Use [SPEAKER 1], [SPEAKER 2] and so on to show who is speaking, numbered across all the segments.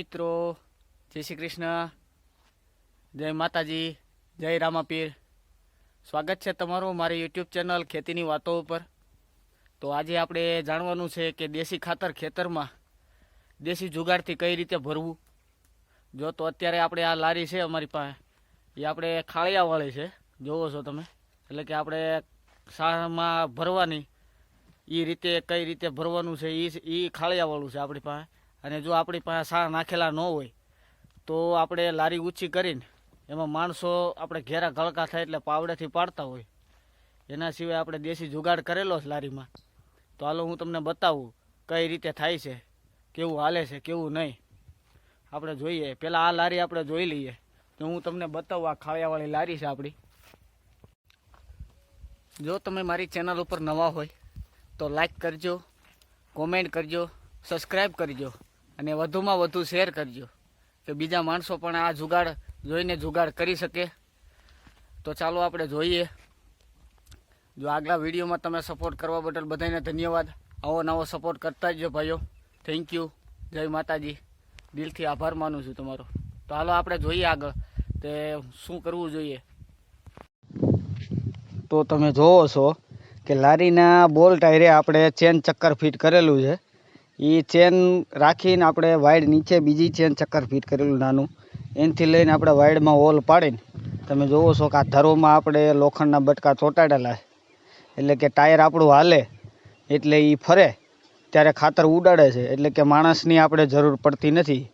[SPEAKER 1] જય શ્રી કૃષ્ણ, જય માતાજી, જય રામાપીર. સ્વાગત છે તમારું મારી યુટ્યુબ ચેનલ ખેતીની વાતો ઉપર. તો આજે આપણે જાણવાનું છે કે દેશી ખાતર ખેતરમાં દેશી જુગાડથી કઈ રીતે ભરવું? જો તો અત્યારે આપણે આ લારી છે અમારી પાસે. એ આપણે ખાળિયાવાળી છે. જોવો છો તમે. એટલે કે આપણે શાળામાં ભરવાની એ રીતે કઈ રીતે ભરવાનું છે એ એ ખાળિયાવાળું છે આપણી પાસે. અને જો આપણી પાસે સાર નાખેલા ન હોય, તો આપણે લારી ઊંચી કરીને એમાં માણસો આપણે ઘેરા ગળકા થાય એટલે પાવડેથી પાડતા હોય. એના સિવાય આપણે દેશી જુગાડ કરેલો છે લારીમાં. તો હાલો હું તમને બતાવું કઈ રીતે થાય છે, કેવું હાલે છે, કેવું નહીં. આપણે જોઈએ પહેલાં આ લારી આપણે જોઈ લઈએ. તો હું તમને બતાવું આ ખાળિયાવાળી લારી છે આપણી. જો તમે મારી ચેનલ ઉપર નવા હોય, તો લાઈક કરજો કોમેન્ટ કરજો સબસ્ક્રાઈબ કરજો. અને વધુમાં વધુ શેર કરજો. કે બીજા માણસો પણ આ જુગાડ જોઈને જુગાડ કરી શકે. તો ચાલો આપણે જોઈએ. જો આગલા વિડીયોમાં તમે સપોર્ટ કરવા બદલ બધાને ધન્યવાદ. આવો નવો સપોર્ટ કરતા જ ભાઈઓ. થેન્ક યુ જય માતાજી. દિલથી આભાર માનું છું તમારો. તો હાલો આપણે જોઈએ આગળ તે શું કરવું જોઈએ. તો તમે જોવો છો કે લારીના બોલ ટાયરે આપણે ચેન ચક્કર ફિટ કરેલું છે. એ ચેન રાખીને આપણે વાઇડ નીચે બીજી ચેન ચક્કર ફિટ કરેલું નાનું. એનાથી લઈને આપણે વાઇડમાં હોલ પાડીને, તમે જોવો છો કે આ ધરોમાં આપણે લોખંડના બટકા ચોંટાડેલા એટલે કે ટાયર આપણું હાલે, એટલે એ ફરે, ત્યારે ખાતર ઉડાડે છે. એટલે કે માણસની આપણે જરૂર પડતી નથી.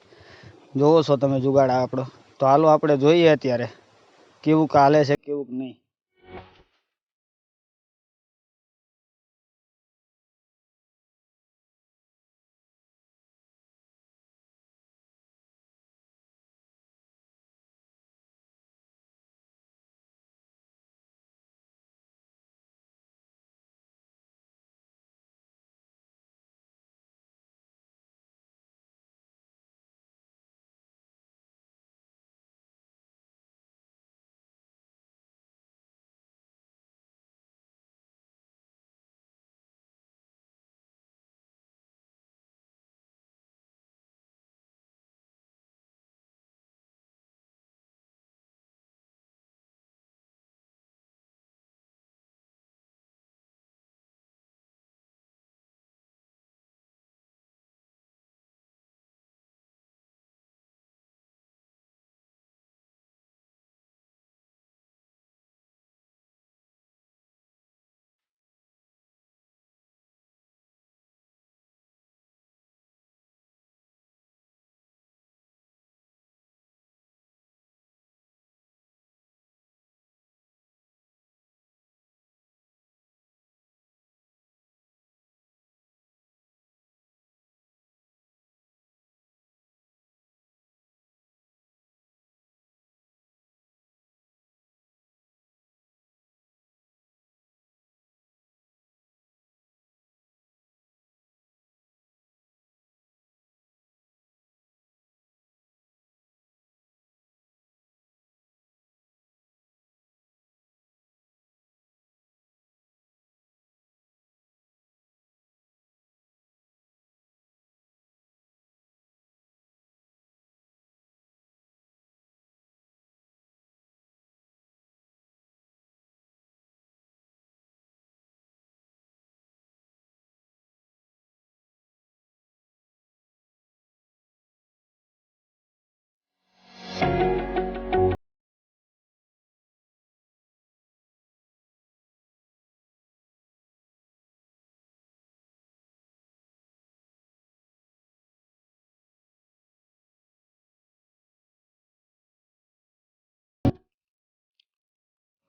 [SPEAKER 1] જોવો છો તમે જુગાડા આપણો. તો હાલો આપણે જોઈએ અત્યારે, કેવું કાલે છે, કેવું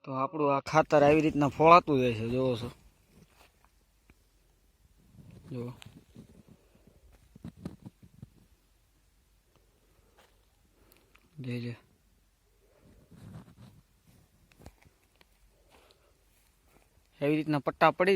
[SPEAKER 1] તો આપણું આ ખાતર આવી રીતના ફોળાતું જાય છે જોવો છો. જુઓ. જોઈ એવી રીતના પટ્ટા પડી